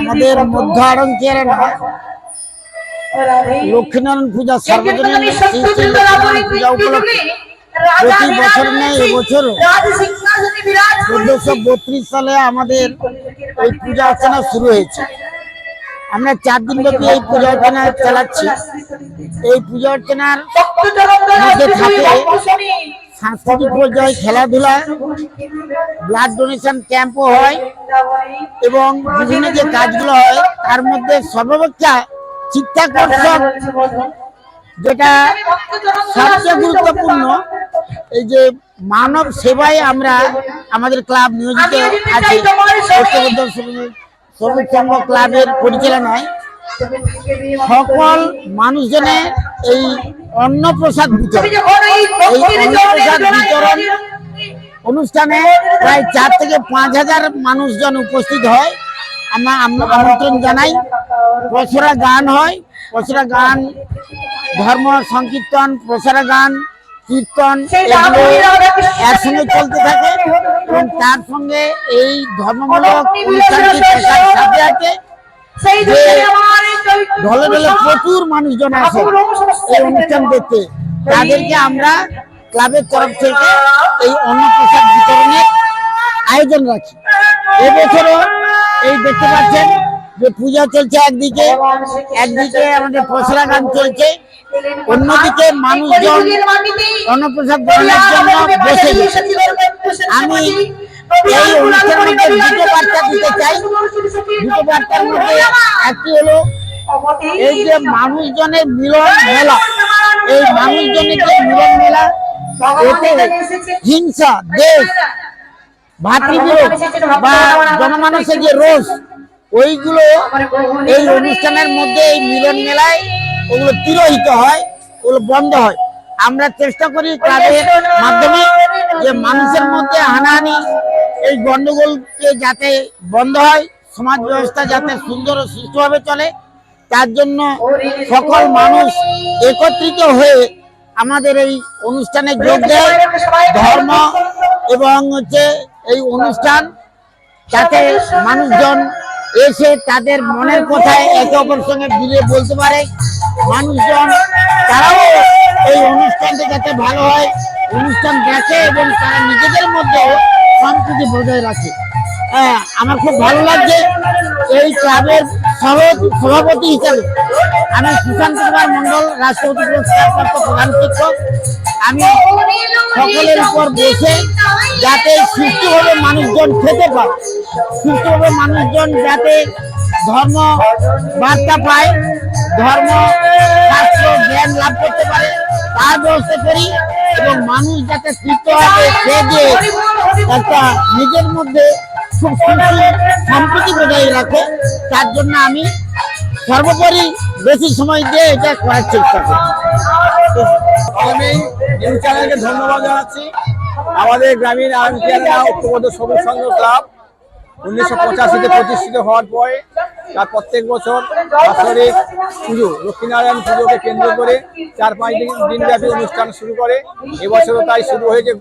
আমাদের মধ্য আড়ঙ্কের লক্ষ্মীনারায়ণ পূজা সার্বজনীন পূজা উপলক্ষে প্রতি বছর নেই এবছর চোদ্দশো বত্রিশ সালে আমাদের এই পূজা অর্চনা শুরু হয়েছে। আমরা চার দিন ব্যাপী এই পূজা অর্চনা চালাচ্ছি। এই পূজা অর্চনার মধ্যে থাকে সাংস্কৃতিক পর্যায়ে খেলাধুলা ব্লাড ডোনেশন ক্যাম্পও হয় এবং বিভিন্ন যে কাজগুলো হয় তার মধ্যে সর্বাপেক্ষা চিত্তাকর্ষক যেটা সবচেয়ে গুরুত্বপূর্ণ এই যে মানব সেবায় আমরা আমাদের ক্লাব নিয়োজিত আছে। শ্রমিক সংঘ ক্লাবের পরিচালনায় সকল মানুষজনের এই অন্নপ্রসাদ বিতরণ এই অন্নপ্রসাদ বিতরণ অনুষ্ঠানে প্রায় চার থেকে পাঁচ হাজার মানুষজন উপস্থিত হয়। আমরা আমরা আমন্ত্রণ জানাই। প্রসরা গান হয়। প্রসরা গান, ধর্ম সংকীর্তন প্রসারা গান, কীর্তন একসঙ্গে চলতে থাকে। এবং তার সঙ্গে এই ধর্মমূলক অনুষ্ঠানটি ঢলে ঢলে প্রচুর মানুষজন আসে এই অনুষ্ঠান দেখতে। তাদেরকে আমরা ক্লাবের তরফ থেকে এই অন্নপ্রসাদ বিতরণের আয়োজন রাখি এবছরও এই দেখতে পাচ্ছেন যে পূজা চলছে একদিকে একদিকে আমাদের পসরা গান চলছে, অন্যদিকে মানুষজন অন্নপ্রসাদ গ্রহণের জন্য বসে আমি এই অনুষ্ঠানের মধ্যে দুটো বার্তা দিতে চাই। দুটো বার্তার মধ্যে একটি হলো, এই যে মানুষজনের মিলন মেলা, এই মানুষজনের যে মিলন মেলা এতে হিংসা দেশ ভাতৃবিরোধ বা জনমানসের যে রোষ ওইগুলো এই অনুষ্ঠানের মধ্যে এই মিলন মেলায় ওগুলো তিরোহিত হয় ওগুলো বন্ধ হয়। আমরা চেষ্টা করি ক্লাবের মাধ্যমে যে মানুষের মধ্যে হানাহানি এই গন্ডগোলকে যাতে বন্ধ হয় সমাজ ব্যবস্থা যাতে সুন্দর ও সুস্থভাবে চলে তার জন্য সকল মানুষ একত্রিত হয়ে আমাদের এই অনুষ্ঠানে যোগ দেয় ধর্ম এবং হচ্ছে এই অনুষ্ঠান যাতে মানুষজন এসে তাদের মনের কথায় একে অপরের সঙ্গে মিলে বলতে পারে। মানুষজন তারাও এই অনুষ্ঠানটা যাতে ভালো হয় অনুষ্ঠান দেখে এবং তারা নিজেদের মধ্যে সম্প্রীতি বজায় রাখে। হ্যাঁ আমার খুব ভালো লাগছে এই ক্লাবের সভাপতি হিসাবে। আমি সুশান্ত কুমার মন্ডল রাষ্ট্রপতি প্রধান শিক্ষক আমি সকলের উপর বসে যাতে সুস্থভাবে মানুষজন খেতে পায়। সুস্থভাবে মানুষজন যাতে ধর্ম বার্তা পায়, ধর্ম শাস্ত্র জ্ঞান লাভ করতে পারে, তার ব্যবস্থা করি এবং মানুষ যাতে তৃপ্তভাবে খেয়ে দিয়ে একটা নিজের মধ্যে খুব সুখী সম্প্রীতি বজায় রাখে, তার জন্য আমি সর্বোপরি বেশি সময় দিয়ে এটা করার চেষ্টা করি আমি নিউজ চ্যানেলকে ধন্যবাদ জানাচ্ছি। আমাদের গ্রামীণ আয়নকিয়ানা ঐক্যবদ্ধ সবুজ সংঘ ক্লাব উনিশশো পঁচাশিতে প্রতিষ্ঠিত হওয়ার পরে তার প্রত্যেক বছর বাৎসরিক পুজো, লক্ষ্মীনারায়ণ পুজোকে কেন্দ্র করে চার পাঁচ দিন দিনব্যাপী অনুষ্ঠান শুরু করে। এবছরও তাই শুরু হয়েছে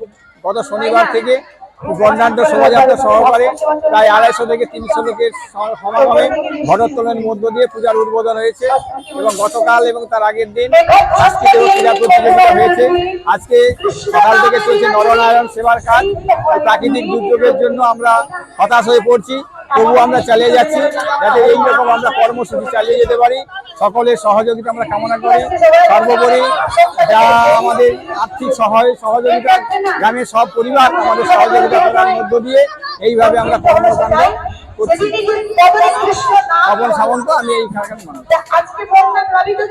গত শনিবার থেকে। বর্ণাঢ্য শোভাযাত্রা সহকারে প্রায় আড়াইশো থেকে তিনশো লোকের সমাগমে ঘটোত্তমের মধ্য দিয়ে পূজার উদ্বোধন হয়েছে এবং গতকাল এবং তার আগের দিন হয়েছে। আজকে সকাল থেকে চলছে নরনারায়ণ সেবার কাজ। প্রাকৃতিক দুর্যোগের জন্য আমরা হতাশ হয়ে পড়ছি। তবু আমরা চালিয়ে যাচ্ছি যাতে এইরকম আমরা কর্মসূচি চালিয়ে যেতে পারি। সকলের সহযোগিতা আমরা কামনা করি। সর্বোপরি যা আমাদের আর্থিক সহায় সহযোগিতা গ্রামের সব পরিবার আমাদের সহযোগিতা করার মধ্য দিয়ে এইভাবে আমরা কর্মকাণ্ড করছি। কৃষ্ণ সামন্ত আমি এই বললাম